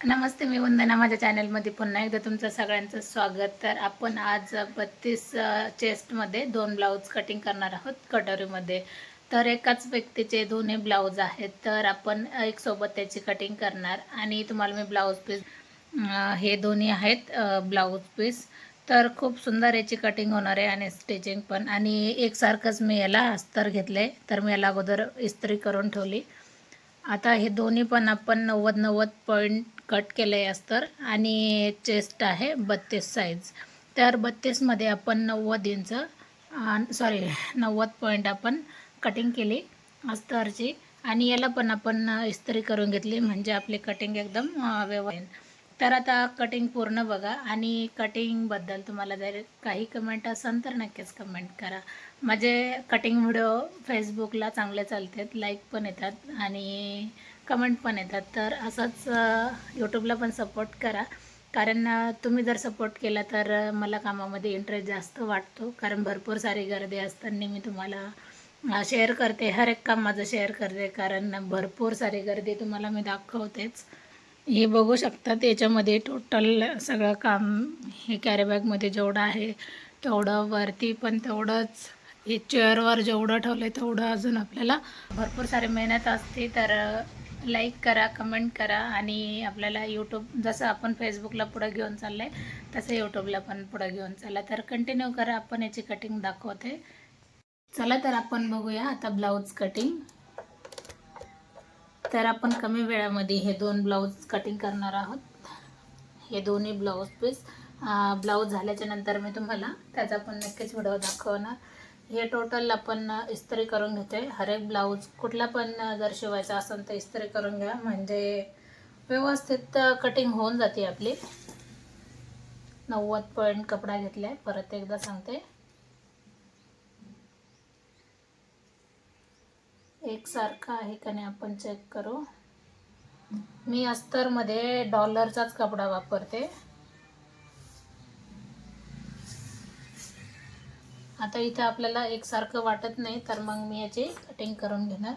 नमस्ते मी वंदना. माझ्या चॅनलमध्ये पुन्हा एकदा तुमचं सगळ्यांचं स्वागत. तर आपण आज बत्तीस चेस्टमध्ये दोन ब्लाऊज कटिंग करणार आहोत कटोरीमध्ये. तर एकाच व्यक्तीचे दोन्ही ब्लाऊज आहेत. तर आपण एक सोबत त्याची कटिंग करणार. आणि तुम्हाला मी ब्लाऊज पीस हे दोन्ही आहेत ब्लाऊज पीस. तर खूप सुंदर याची कटिंग होणार आहे आणि स्टिचिंग पण. आणि एकसारखंच मी याला अस्तर घेतले तर मी याला अगोदर इस्त्री करून ठेवली. आता हे दोन्ही पण आपण नव्वद नव्वद पॉईंट कट केलं आहे अस्तर आणि चेस्ट आहे बत्तीस साईज तर बत्तीसमध्ये आपण नव्वद इंच सॉरी नव्वद पॉईंट आपण कटिंग केली अस्तरची. आणि याला पण आपण इस्त्री करून घेतली म्हणजे आपली कटिंग एकदम अं, व्यवस्थित तर आता कटिंग पूर्ण बघा. आणि कटिंगबद्दल तुम्हाला जर काही कमेंट असेल तर नक्कीच कमेंट करा. माझे कटिंग व्हिडिओ फेसबुकला चांगले चालतात लाईक पण येतात. आणि कमेंट पण येतात. तर असंच यूट्यूबला पण सपोर्ट करा. कारण तुम्ही जर सपोर्ट केला तर मला कामामध्ये इंटरेस्ट जास्त वाटतो. कारण भरपूर सारी गर्दी असताना मी तुम्हाला शेअर करते. हर एक काम माझं शेअर करते. कारण भरपूर सारी गर्दी तुम्हाला मी दाखवतेच. हे बघू शकतात. याच्यामध्ये टोटल सगळं काम हे कॅरीबॅगमध्ये जेवढं आहे तेवढं वरती पण तेवढंच हे चेअरवर जेवढं ठेवलं आहे तेवढं अजून आपल्याला भरपूर सारी मेहनत असते. तर लाईक करा कमेंट करा आणि आपल्याला यूट्यूब जसं आपण फेसबुकला पुढं घेऊन चाललं आहे तसं यूट्यूबला पण पुढं घेऊन चालला तर कंटिन्यू करा आपण याची कटिंग दाखवते. चला तर आपण बघूया आता ब्लाऊज कटिंग तर आपण कमी वेळामध्ये हे दोन ब्लाऊज कटिंग करणार आहोत. हे दोन्ही ब्लाऊज पीस ब्लाऊज झाल्याच्यानंतर मी तुम्हाला त्याचा पण नक्कीच व्हिडिओ दाखवणार. हे टोटल आपण इस्त्री करून घेते. हर एक ब्लाऊज कुठला पण जर शिवायचा असेल तर इस्त्री करून घ्या. म्हणजे व्यवस्थित कटिंग होऊन जाते आपली. नव्वद पॉईंट कपडा घेतला आहे परत एकदा सांगते. एकसारखा आहे का नाही आपण चेक करू. मी अस्तरमध्ये डॉलरचाच कपडा वापरते. आता इथे आपल्याला एकसारखं वाटत नाही तर मग मी याची कटिंग करून घेणार.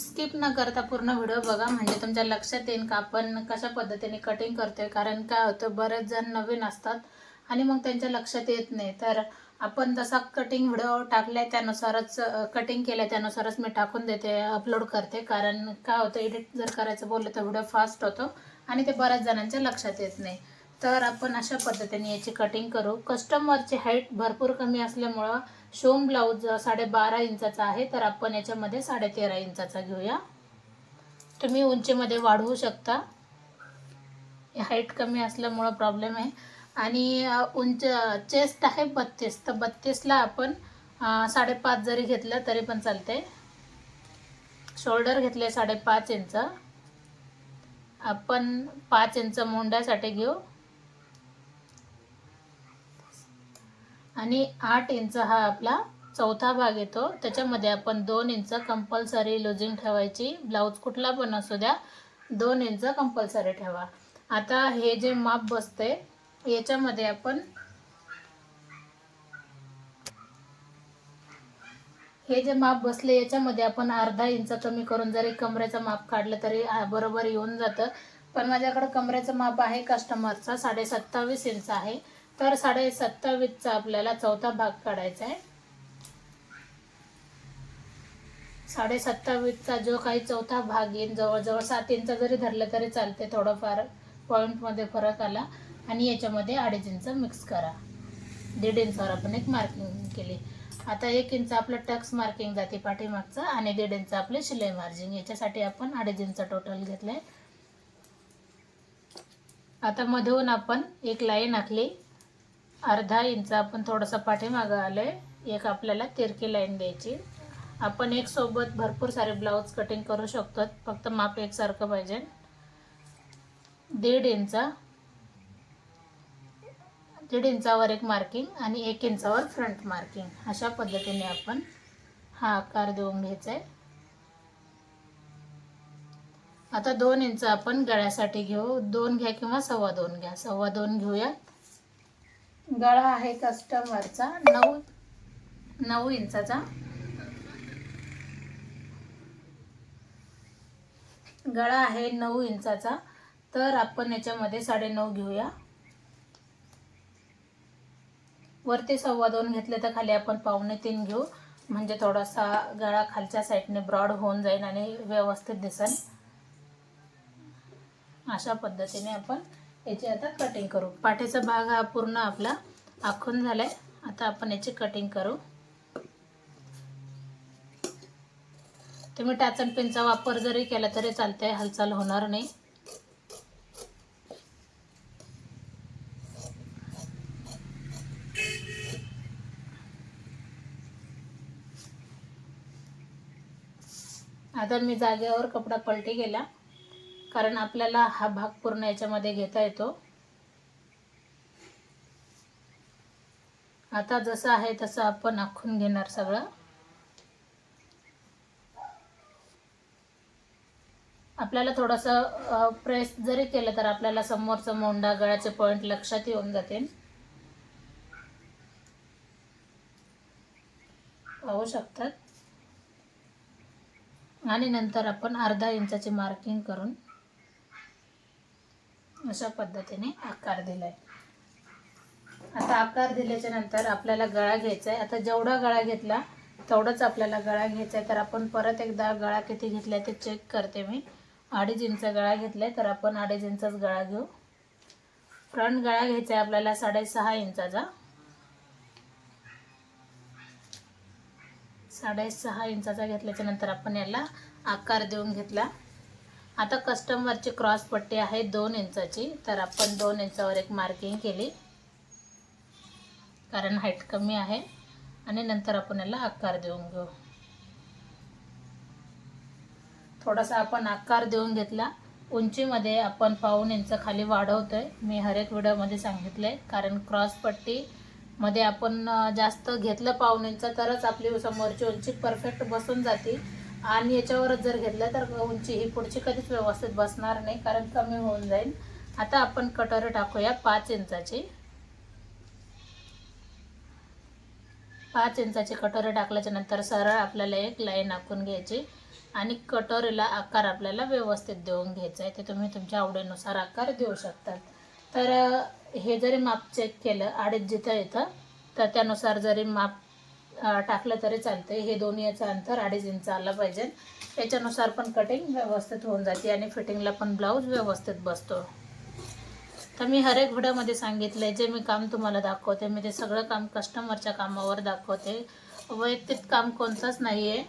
स्किप न करता पूर्ण व्हिडिओ बघा म्हणजे तुमच्या लक्षात येईल का आपण कशा पद्धतीने कटिंग करतोय. कारण काय होतं बरेच जण नवीन असतात आणि मग त्यांच्या लक्षात येत नाही. तर आपण जसा कटिंग व्हिडिओ टाकलाय त्यानुसारच कटिंग केलं त्यानुसारच मी टाकून देते अपलोड करते. कारण काय होतं एडिट जर करायचं बोललं तर व्हिडिओ फास्ट होतो आणि ते बऱ्याच जणांच्या लक्षात येत नाही. तर आपण अशा पद्धतीने याची कटिंग करू. कस्टमरची हाईट भरपूर कमी असल्यामुळं शोम ब्लाऊज साडेबारा इंचाचा आहे तर आपण याच्यामध्ये साडेतेरा इंचाचा घेऊया. तुम्ही उंचीमध्ये वाढवू शकता. हाईट कमी असल्यामुळं प्रॉब्लेम आहे. आणि उंच चेस्ट आहे बत्तीस. तर बत्तीसला आपण साडेपाच जरी घेतलं तरी पण चालते शोल्डर घेतले साडेपाच इंच. आपण पाच इंच मोंड्यासाठी घेऊ. आणि आठ इंच हा आपला चौथा भाग येतो. त्याच्यामध्ये आपण दोन इंच कंपल्सरी लुजिंग ठेवायची. ब्लाऊज कुठला पण असू द्या दोन इंच कंपल्सरी ठेवा. आता हे जे माप बसते याच्यामध्ये आपण हे जे माप बसले याच्यामध्ये आपण अर्धा इंच कमी करून जरी कमरेचं माप काढलं तरी बरोबर येऊन जातं. पण माझ्याकडं कमरेचं माप आहे कस्टमरचा साडे सत्तावीस इंच आहे. तर साडे सत्तावीसचा आपल्याला चौथा भाग काढायचा आहे. साडे सत्तावीसचा जो काही चौथा भाग येईल जवळजवळ सात इंच जरी धरलं तरी चालते थोडंफार पॉईंटमध्ये फरक आला. आणि याच्यामध्ये अडीच इंच मिक्स करा. दीड इंचावर आपण एक मार्किंग केली. आता एक इंच आपलं टक्स मार्किंग जाते पाठीमागचं आणि दीड इंच आपले शिलाई मार्जिंग याच्यासाठी आपण अडीच इंच टोटल घेतलंय आता मधून आपण एक लाईन आखली. अर्धा इंच आपण थोडंसं पाठीमागं आलोय. एक आपल्याला तिरकी लाईन द्यायची. आपण एक सोबत भरपूर सारे ब्लाऊज कटिंग करू शकतो फक्त माप एकसारखं पाहिजे. दीड इंच दीड इंचावर एक मार्किंग आणि एक इंचावर फ्रंट मार्किंग अशा पद्धतीने आपण हा आकार देऊन घ्यायचा आहे आता दोन इंच आपण गळ्यासाठी घेऊ. दोन घ्या किंवा सव्वा दोन घ्या. सव्वा दोन घेऊया गळा आहे कस्टमरचा नऊ नऊ इंचाचा. गळा आहे नऊ इंचाचा. तर आपण याच्यामध्ये साडेनऊ घेऊया. वरती सव्वा दोन घेतले तर खाली आपण पावणे तीन घेऊ. म्हणजे थोडासा गळा खालच्या साईडने ब्रॉड होऊन जाईल आणि व्यवस्थित दिसेल. अशा पद्धतीने आपण याची आता कटिंग करू. पाठीचा भाग हा पूर्ण आपला आखून झालाय. आता आपण याची कटिंग करू. तुम्ही टाचन पिनचा वापर जरी केला तरी चालतंय हालचाल होणार नाही. आता मी जागेवर कपडा पलटी केला. कारण आपल्याला हा भाग पूर्ण याच्यामध्ये घेता येतो. आता जसं आहे तसं आपण आखून घेणार सगळं. आपल्याला थोडंसं प्रेस जरी केलं तर आपल्याला समोरचं मोंडा गळ्याचे पॉईंट लक्षात येऊन जातील. पाहू शकतात? आणि नंतर आपण अर्धा इंचाची मार्किंग करून अशा पद्धतीने आकार दिलाय. आता आकार दिल्याच्या नंतर आपल्याला गळा घ्यायचा आहे आता जेवढा गळा घेतला तेवढंच आपल्याला गळा घ्यायचा आहे तर आपण परत एकदा गळा किती घेतलाय ते चेक करते मी. अडीच इंच गळा घेतलाय तर आपण अडीच इंचाच गळा घेऊ. फ्रंट गळा घ्यायचा आहे आपल्याला साडेसहा इंचाचा. साडेसहा इंचाचा घेतल्याच्या नंतर आपण याला आकार देऊन घेतला. आता कस्टमरची क्रॉस पट्टी आहे दोन इंचाची. तर आपण दोन इंचावर एक मार्किंग केली. कारण हाईट कमी आहे. आणि नंतर आपण याला आकार देऊन घेऊ. थोडासा आपण आकार देऊन घेतला. उंचीमध्ये आपण पाऊन इंच खाली वाढवतोय. मी हर एक व्हिडिओमध्ये सांगितलंय. कारण क्रॉस पट्टी मध्ये आपण जास्त घेतलं पाऊन तरच आपली समोरची उंची परफेक्ट बसून जाते. आणि याच्यावरच जर घेतलं तर उंची ही पुढची कधीच व्यवस्थित बसणार नाही कारण कमी होऊन जाईल. आता आपण कटोरी टाकूया पाच इंचाची. पाच इंचाची कटोरी टाकल्याच्या नंतर सरळ आपल्याला एक लाईन आखून घ्यायची. आणि कटोरीला आकार आपल्याला व्यवस्थित देऊन घ्यायचा आहे. ते तुम्ही तुमच्या आवडीनुसार आकार देऊ शकतात तर हे जरी माप चेक केलं अडीच जिथं येतं तर त्यानुसार जरी माप टाकलं तरी चालतं हे दोन्ही याचं अंतर अडीच इंच आलं पाहिजे. याच्यानुसार पण कटिंग व्यवस्थित होऊन जाते आणि फिटिंगला पण ब्लाऊज व्यवस्थित बसतो. तर मी हर एक व्हिडिओमध्ये आहे जे मी काम तुम्हाला दाखवते मी ते सगळं काम कस्टमरच्या कामावर दाखवते. वैयक्तिक काम कोणतंच नाही आहे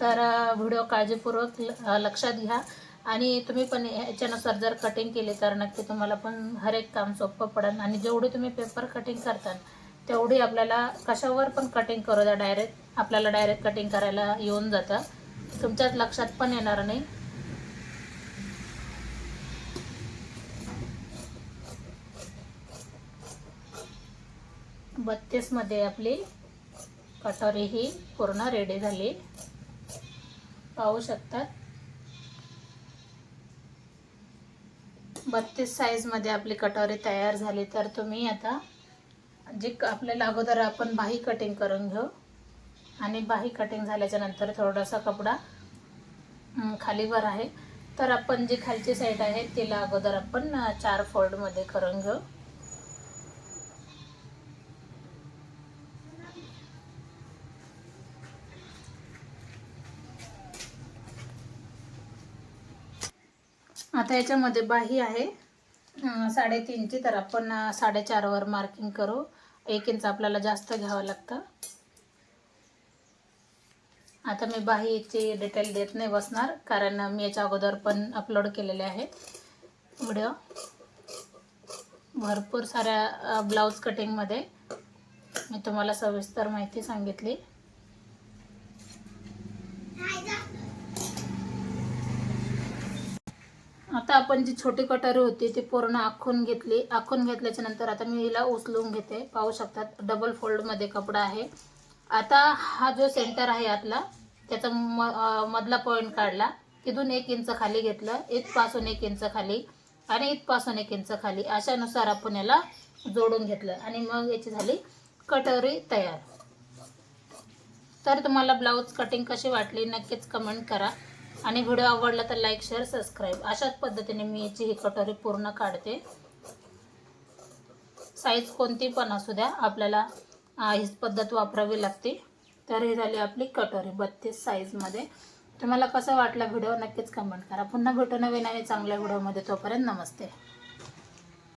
तर व्हिडिओ काळजीपूर्वक लक्षात घ्या. आणि तुम्ही पण याच्यानुसार जर कटिंग केली तर नक्की तुम्हाला पण हर एक काम सोपं पडेल आणि जेवढी तुम्ही पेपर कटिंग करताल तेवढी आपल्याला कशावर पण कटिंग करू द्या. डायरेक्ट आपल्याला डायरेक्ट कटिंग करायला येऊन जातं. तुमच्याच लक्षात पण येणार नाही. बत्तीसमध्ये आपली कटोरी ही पूर्ण रेडी झाली. पाहू शकतात. बत्तीस साईजमध्ये आपली कटोरी तयार झाली तर तुम्ही आता जी क- आपल्याला अगोदर आपण बाही कटिंग करून घेऊ. आणि बाही कटिंग झाल्याच्यानंतर थोडासा कपडा खालीवर आहे. तर आपण जी खालची साईड आहे तिला अगोदर आपण चार फोल्डमध्ये करून घेऊ. आता याच्यामध्ये बाही आहे. साडेतीनची तर आपण साडेचारवर मार्किंग करू. एक इंच आपल्याला जास्त घ्यावं लागतं. आता मी बाहीची डिटेल देत नाही बसणार कारण मी याच्या अगोदर पण अपलोड केलेले आहेत व्हिडिओ भरपूर साऱ्या ब्लाऊज कटिंगमध्ये मी तुम्हाला सविस्तर माहिती सांगितली. आता आपण जी छोटी कटारी होती ती पूर्ण आखून घेतली. आखून घेतल्याच्या नंतर आता मी हिला उचलून घेते. पाहू शकतात डबल फोल्डमध्ये कपडा आहे. आता हा जो सेंटर आहे आतला त्याचा म मधला पॉईंट काढला. तिथून एक इंच खाली घेतलं इथपासून एक इंच खाली आणि इथपासून एक इंच खाली. अशानुसार आपण याला जोडून घेतलं आणि मग याची झाली कटोरी तयार. तर तुम्हाला ब्लाऊज कटिंग कशी वाटली नक्कीच कमेंट करा. आणि व्हिडिओ आवडला तर लाईक शेअर सबस्क्राईब. अशाच पद्धतीने मी याची ही कटोरी पूर्ण काढते. साईज कोणती पण असू द्या आपल्याला हीच पद्धत वापरावी लागते. तर ही झाली आपली कटोरी बत्तीस साईजमध्ये तुम्हाला कसा वाटला व्हिडिओ नक्कीच कमेंट करा. पुन्हा भेटू नवीन आणि चांगल्या व्हिडिओमध्ये. तोपर्यंत नमस्ते.